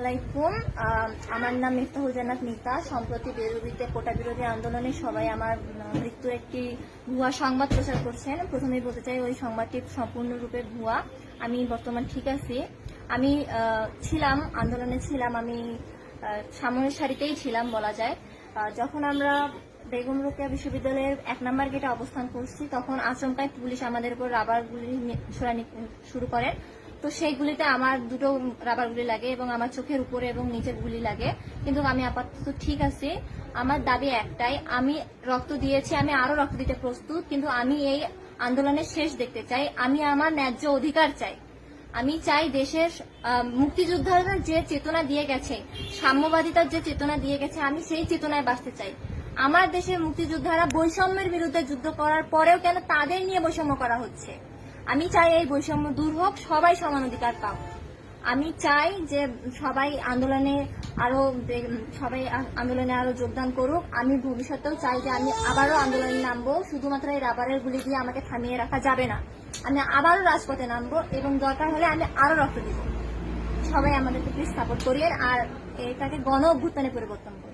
আলাইকুম। আমার নাম মিফতাহুল জান্নাত মিতা। সম্প্রতি বেরুবিতে কোটা বিরোধী আন্দোলনে সবাই আমার মৃত্যুর একটি ভুয়া সংবাদ প্রচার করছেন। প্রথমেই বলতে চাই, ওই সংবাদটি সম্পূর্ণরূপে ভুয়া। আমি বর্তমান ঠিক আছি। আমি ছিলাম, আন্দোলনে ছিলাম আমি সামনের সারিতেই ছিলাম বলা যায়। যখন আমরা বেগম রোকেয়া বিশ্ববিদ্যালয়ের এক নম্বর গেটে অবস্থান করছি, তখন আচমকায় পুলিশ আমাদের উপর রাবার গুলি ছোড়ানি শুরু করে তো সেই গুলিতে আমার দুটো রাবার গুলি লাগে এবং আমার চোখের উপরে এবং নিচের গুলি লাগে। কিন্তু আমি আপাতত ঠিক আছি। আমার দাবি একটাই, আমি রক্ত দিয়েছি, আমি আরও রক্ত দিতে প্রস্তুত, কিন্তু আমি এই আন্দোলনের শেষ দেখতে চাই। আমি আমার ন্যায্য অধিকার চাই। আমি চাই দেশের মুক্তিযোদ্ধারা যে চেতনা দিয়ে গেছে, সাম্যবাদিতার যে চেতনা দিয়ে গেছে, আমি সেই চেতনায় বাঁচতে চাই। আমার দেশের মুক্তিযোদ্ধারা বৈষম্যের বিরুদ্ধে যুদ্ধ করার পরেও কেন তাদের নিয়ে বৈষম্য করা হচ্ছে? আমি চাই এই বৈষম্য দূর হোক, সবাই সমান অধিকার পাও আমি চাই যে সবাই আন্দোলনে আরও সবাই আন্দোলনে আরও যোগদান করুক। আমি ভবিষ্যতেও চাই যে আমি আবারও আন্দোলনে নামবো। শুধুমাত্র এই রাবারের গুলি দিয়ে আমাকে থামিয়ে রাখা যাবে না। আমি আবারও রাজপথে নামবো এবং দরকার হলে আমি আরও রক্ত দিব। সবাই আমাদেরকে প্লিজ সাপোর্ট করিয়ে আর এটাকে গণ অভ্যুত্থানে পরিবর্তন করুন।